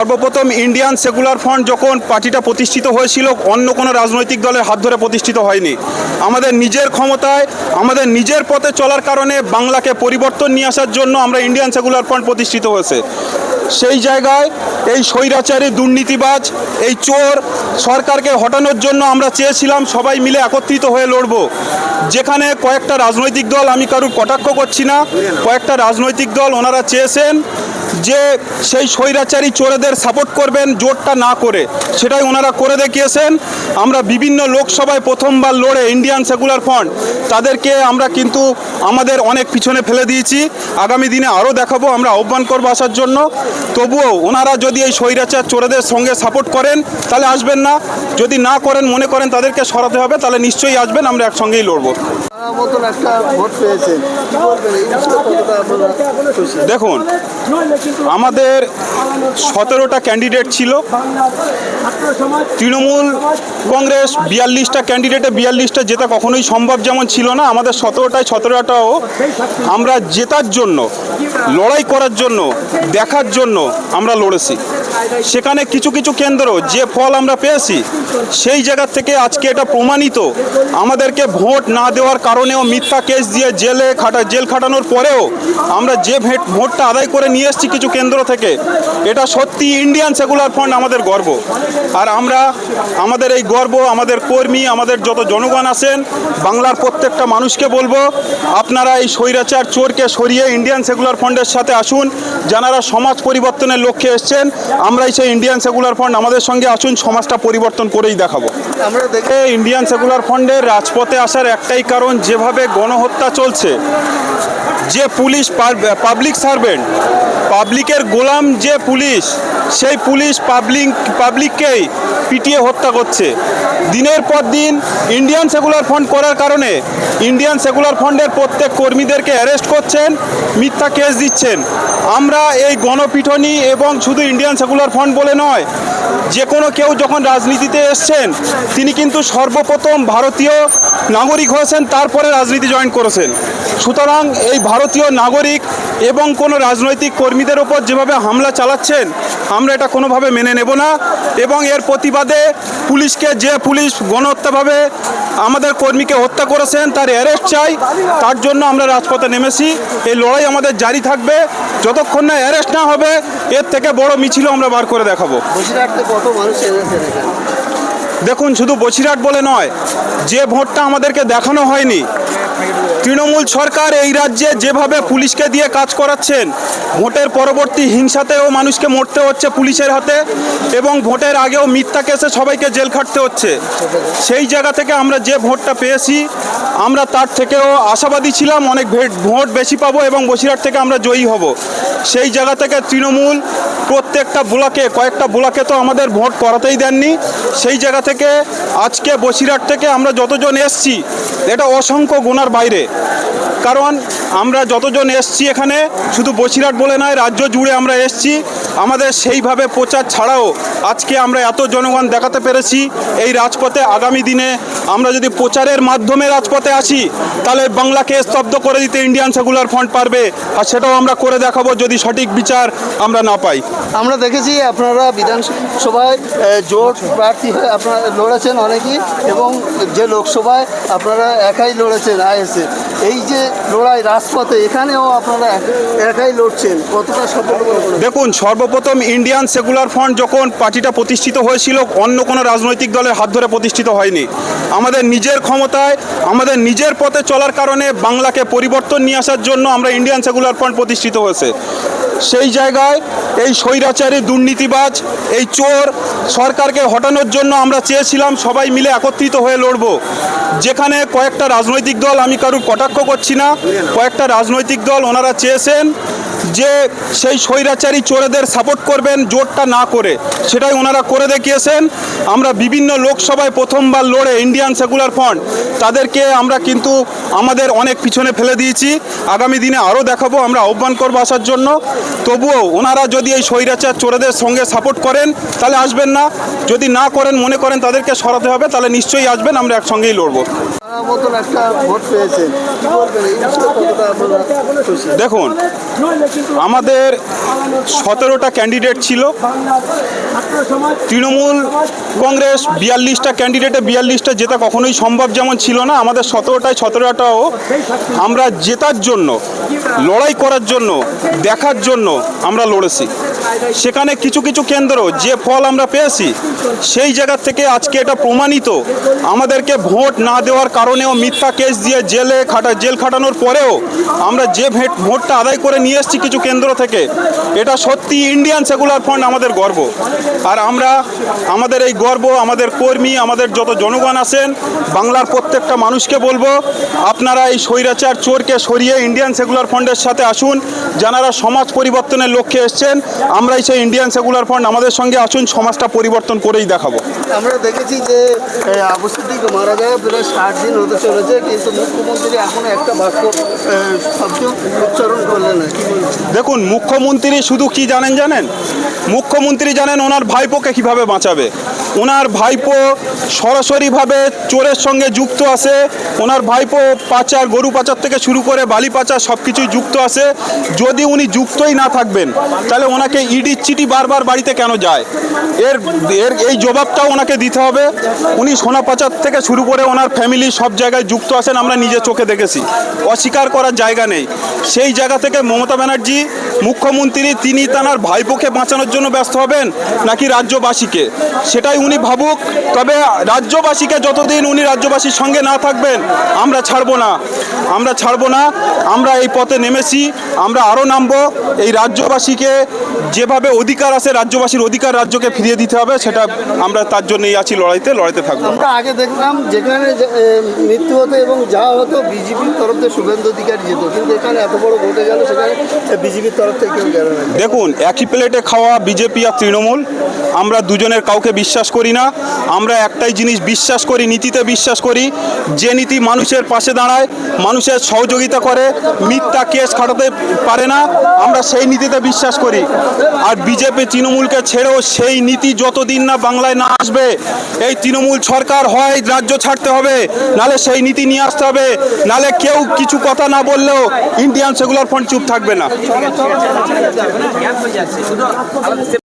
সর্বপ্রথম Indian secular front যখন পার্টিটা প্রতিষ্ঠিত হয়েছিল, অন্য কোনো রাজনৈতিক দলের হাত ধরে প্রতিষ্ঠিত হয়নি। আমাদের নিজের ক্ষমতায়, আমাদের নিজের পথে চলার কারণে বাংলাকে পরিবর্তন নিয়ে আসার জন্য আমরা ইন্ডিয়ান সেকুলার ফ্রন্ট প্রতিষ্ঠিত হয়েছে। সেই জায়গায় এই স্বৈরাচারী, দুর্নীতিবাজ, এই চোর সরকারকে হটানোর জন্য আমরা চেয়েছিলাম সবাই মিলে একত্রিত হয়ে লড়ব। যেখানে কয়েকটা রাজনৈতিক দল, আমি কারুর কটাক্ষ করছি না, কয়েকটা রাজনৈতিক দল ওনারা চেয়েছেন যে সেই স্বৈরাচারী চোরেদের সাপোর্ট করবেন জোটটা না করে। সেটাই ওনারা করে দেখিয়েছেন। আমরা বিভিন্ন লোকসভায় প্রথমবার লড়ে ইন্ডিয়ান সেকুলার ফ্রন্ট তাদেরকে আমরা কিন্তু আমাদের অনেক পিছনে ফেলে দিয়েছি। আগামী দিনে আরও দেখাবো, আমরা আহ্বান করব আসার জন্য। তবুও ওনারা যদি এই স্বৈরাচার চোরেদের সঙ্গে সাপোর্ট করেন, তাহলে আসবেন না। যদি না করেন, মনে করেন তাদেরকে সরাতে হবে, তাহলে নিশ্চয়ই আসবেন, আমরা একসঙ্গেই লড়বো। দেখুন, আমাদের সতেরোটা ক্যান্ডিডেট ছিল। তৃণমূল কংগ্রেস বিয়াল্লিশটা ক্যান্ডিডেটে বিয়াল্লিশটা জেতা কখনোই সম্ভব যেমন ছিল না, আমাদের সতেরোটায় সতেরোটাও আমরা জেতার জন্য, লড়াই করার জন্য, দেখার জন্য আমরা লড়েছি। সেখানে কিছু কিছু কেন্দ্র, যে ফল আমরা পেয়েছি, সেই জায়গা থেকে আজকে এটা প্রমাণিত, আমাদেরকে ভোট না দেওয়ার কারণেও মিথ্যা কেস দিয়ে জেলে খাটা জেল খাটানোর পরেও আমরা যে ভেট ভোটটা আদায় করে নিয়ে এসেছি কিছু কেন্দ্র থেকে এটা সত্যি ইন্ডিয়ান সেকুলার ফ্রন্ট আমাদের গর্ব। আর আমরা আমাদের এই গর্ব আমাদের কর্মী আমাদের যত জনগণ আছেন বাংলার প্রত্যেকটা মানুষকে বলব আপনারা এই স্বৈরাচার চোরকে সরিয়ে ইন্ডিয়ান সেকুলার ফ্রন্টের সাথে আসুন যারা সমাজ পরিবর্তনের লক্ষ্যে এসছেন আমরাই সেই ইন্ডিয়ান সেকুলার ফ্রন্ট আমাদের সঙ্গে আসুন সমাজটা পরিবর্তন করেই দেখাবো। আমরা দেখে ইন্ডিয়ান সেকুলার ফ্রন্টের রাজপথে আসার একটাই কারণ যেভাবে গণহত্যা চলছে যে পুলিশ পাবলিক সার্ভেন্ট পাবলিকের গোলাম যে পুলিশ, সেই পুলিশ পাবলিক, পাবলিককেই পিটিয়ে হত্যা করছে। দিনের পর দিন ইন্ডিয়ান সেকুলার ফ্রন্ট করার কারণে ইন্ডিয়ান সেকুলার ফ্রন্টের প্রত্যেক কর্মীদেরকে অ্যারেস্ট করছেন, মিথ্যা কেস দিচ্ছেন। আমরা এই গণপিটনি এবং শুধু ইন্ডিয়ান সেকুলার ফ্রন্ট বলে নয়, যে কোনো কেউ যখন রাজনীতিতে এসছেন, তিনি কিন্তু সর্বপ্রথম ভারতীয় নাগরিক হয়েছেন, তারপরে রাজনীতি জয়েন করেছেন। সুতরাং এই ভারতীয় নাগরিক এবং কোনো রাজনৈতিক কর্মীদের ওপর যেভাবে হামলা চালাচ্ছেন আমরা এটা কোনোভাবে মেনে নেব না। এবং এর প্রতিবাদে পুলিশকে যে পুলিশ গণহত্যাভাবে আমাদের কর্মীকে হত্যা করেছেন তার অ্যারেস্ট চাই। তার জন্য আমরা রাজপথে নেমেছি। এই লড়াই আমাদের জারি থাকবে। যতক্ষণ না অ্যারেস্ট না হবে এর থেকে বড় মিছিলও আমরা বার করে দেখাবো। দেখুন শুধু বসিরহাট বলে নয় যে ভোটটা আমাদেরকে দেখানো হয়নি তৃণমূল সরকার এই রাজ্যে যেভাবে পুলিশকে দিয়ে কাজ করাচ্ছেন, ভোটের পরবর্তী হিংসাতেও মানুষকে মরতে হচ্ছে পুলিশের হাতে এবং ভোটের আগেও মিথ্যা কেসে সবাইকে জেল খাটতে হচ্ছে। সেই জায়গা থেকে আমরা যে ভোটটা পেয়েছি, আমরা তার থেকেও আশাবাদী ছিলাম, অনেক ভেট- বেশি পাবো এবং বসিরহাট থেকে আমরা জয়ী হব। সেই জায়গা থেকে তৃণমূল প্রত্যেকটা ব্লকে, কয়েকটা ব্লকে তো আমাদের ভোট করাতেই দেননি। সেই জায়গা থেকে আজকে বসিরহাট থেকে আমরা যতজন এসছি, এটা অসংখ্য গুণার বাইরে। কারণ আমরা যতজন এসছি এখানে, শুধু বসিরহাট বলে নয়, রাজ্য জুড়ে আমরা এসছি। আমাদের সেইভাবে প্রচার ছাড়াও আজকে আমরা এত জনগণ দেখাতে পেরেছি। এই রাজপথে আগামী দিনে আমরা যদি প্রচারের মাধ্যমে রাজপথে আসি, তাহলে বাংলাকে স্তব্ধ করে দিতে ইন্ডিয়ান সেকুলার ফ্রন্ট পারবে। আর সেটাও আমরা করে দেখাবো যদি সঠিক বিচার আমরা না পাই। আমরা দেখেছি আপনারা বিধানসভায় জোট প্রার্থী হয়ে আপনারা লড়েছেন অনেকেই, এবং যে লোকসভায় আপনারা একাই লড়েছেন আইএসএ। এই যে লড়াই রাজপথে, এখানেও আপনারা একাই লড়ছেন। কতটা সফল দেখুন, সর্বপ্রথম ইন্ডিয়ান সেকুলার ফ্রন্ট যখন পার্টিটা প্রতিষ্ঠিত হয়েছিল, অন্য কোনো রাজনৈতিক দলের হাত ধরে প্রতিষ্ঠিত হয়নি। আমাদের নিজের ক্ষমতায়, আমাদের নিজের পথে চলার কারণে বাংলাকে পরিবর্তন নিয়ে আসার জন্য আমরা ইন্ডিয়ান সেকুলার ফ্রন্ট প্রতিষ্ঠিত হয়েছে। সেই জায়গায় এই স্বৈরাচারী দুর্নীতিবাজ, এই চোর সরকারকে হটানোর জন্য আমরা চেয়েছিলাম সবাই মিলে একত্রিত হয়ে লড়ব। যেখানে কয়েকটা রাজনৈতিক দল, আমি কারুর কটাক্ষ করছি না, কয়েকটা রাজনৈতিক দল ওনারা চেয়েছেন যে সেই স্বৈরাচারী চোরেদের সাপোর্ট করবেন জোটটা না করে সেটাই ওনারা করে দেখিয়েছেন। আমরা বিভিন্ন লোকসভায় প্রথমবার লড়ে ইন্ডিয়ান সেকুলার ফ্রন্ট তাদেরকে আমরা কিন্তু আমাদের অনেক পিছনে ফেলে দিয়েছি। আগামী দিনে আরও দেখাবো আমরা আহ্বান করব আসার জন্য। তবুও ওনারা যদি এই স্বৈরাচার চোরেদের সঙ্গে সাপোর্ট করেন তাহলে আসবেন না। যদি না করেন মনে করেন তাদেরকে সরাতে হবে তাহলে নিশ্চয়ই আসবেন আমরা একসঙ্গেই লড়বো। দেখুন আমাদের সতেরোটা ক্যান্ডিডেট ছিল। তৃণমূল কংগ্রেস বিয়াল্লিশটা ক্যান্ডিডেটে বিয়াল্লিশটা জেতা কখনোই সম্ভব যেমন ছিল না। আমাদের সতেরোটায় সতেরোটাও আমরা জেতার জন্য, লড়াই করার জন্য, দেখার জন্য আমরা লড়েছি। সেখানে কিছু কিছু কেন্দ্র যে ফল আমরা পেয়েছি, সেই জায়গা থেকে আজকে এটা প্রমাণিত। আমাদেরকে ভোট না দেওয়ার কারণেও মিথ্যা কেস দিয়ে জেলে খাটা, জেল খাটানোর পরেও আমরা যে ভেট ভোটটা আদায় করে নিয়ে এসেছি কিছু কেন্দ্র থেকে, এটা সত্যি ইন্ডিয়ান সেকুলার ফ্রন্ট আমাদের গর্ব। আর আমরা, আমাদের এই গর্ব, আমাদের কর্মী, আমাদের যত জনগণ আছেন, বাংলার প্রত্যেকটা মানুষকে বলব, আপনারা এই স্বৈরাচার চোরকে সরিয়ে ইন্ডিয়ান সেকুলার ফ্রন্টের সাথে আসুন, যারা সমাজ পরিবর্তনের লক্ষ্যে এসছেন আমরাই সেই ইন্ডিয়ান সেকুলার ফ্রন্ট আমাদের সঙ্গে আসুন সমাজটা পরিবর্তন করেই দেখাবো। আমরা দেখেছি যে আবু সিদ্দিক মারা যায় প্রায় ষাট দিন হতে চলেছে কিন্তু মুখ্যমন্ত্রী এখনও একটা বাক্য শব্দ উচ্চারণ করলেন না। দেখুন মুখ্যমন্ত্রী শুধু কি জানেন জানেন? মুখ্যমন্ত্রী জানেন ওনার ভাইপোকে কীভাবে বাঁচাবে। ওনার ভাইপো সরাসরিভাবে চোরের সঙ্গে যুক্ত আছে ওনার ভাইপো পাচার গরু পাচার থেকে শুরু করে বালি পাচার সব কিছুই যুক্ত আছে। যদি উনি যুক্তই না থাকবেন তাহলে ওনাকে ইডির চিঠি বারবার বাড়িতে কেন যায়? এর এর এই জবাবটাও ওনাকে দিতে হবে। উনি সোনা পাচার থেকে শুরু করে ওনার ফ্যামিলি সব জায়গায় যুক্ত আছেন, আমরা নিজে চোখে দেখেছি। অস্বীকার করার জায়গা নেই। সেই জায়গা থেকে মমতা ব্যানার্জি, মুখ্যমন্ত্রী, তিনি তার ভাইপোকে বাঁচানোর জন্য ব্যস্ত হবেন নাকি রাজ্যবাসীকে? সেটাই উনি ভাবুক। তবে রাজ্যবাসীকে যতদিন উনি রাজ্যবাসীর সঙ্গে না থাকবেন, আমরা ছাড়বো না। আমরা ছাড়বো না। আমরা এই পথে নেমেছি। আমরা আরও নামবো। এই রাজ্যবাসীকে যেভাবে অধিকার আছে রাজ্যবাসীর অধিকার রাজ্যকে ফিরিয়ে দিতে হবে সেটা আমরা তার জন্যই আছি লড়াইতে লড়াইতে থাকব। আমরা আগে দেখলাম যেখানে মৃত্যু হতো এবং যা হতো বিজেপির তরফ থেকে শুভেন্দু অধিকারী যেত। কিন্তু এখানে এত বড় ঘটে গেল সেখানে বিজেপির তরফ থেকে কেউ গেল না। দেখুন একই প্লেটে খাওয়া বিজেপি আর তৃণমূল আমরা দুজনের কাউকে বিশ্বাস করি না আমরা একটাই জিনিস বিশ্বাস করি নীতিতে বিশ্বাস করি যে নীতি মানুষের পাশে দাঁড়ায় মানুষের সহযোগিতা করে মিথ্যা কেস খাটাতে পারে না আমরা সেই নীতিতে বিশ্বাস করি। আর বিজেপি তৃণমূলকে ছেড়েও সেই নীতি যতদিন না বাংলায় না আসবে, এই তৃণমূল সরকার হয় রাজ্য ছাড়তে হবে, নালে সেই নীতি নিয়ে আসতে হবে, নালে কেউ কিছু কথা না বললেও ইন্ডিয়ান সেগুলার ফ্রন্ট চুপ থাকবে না।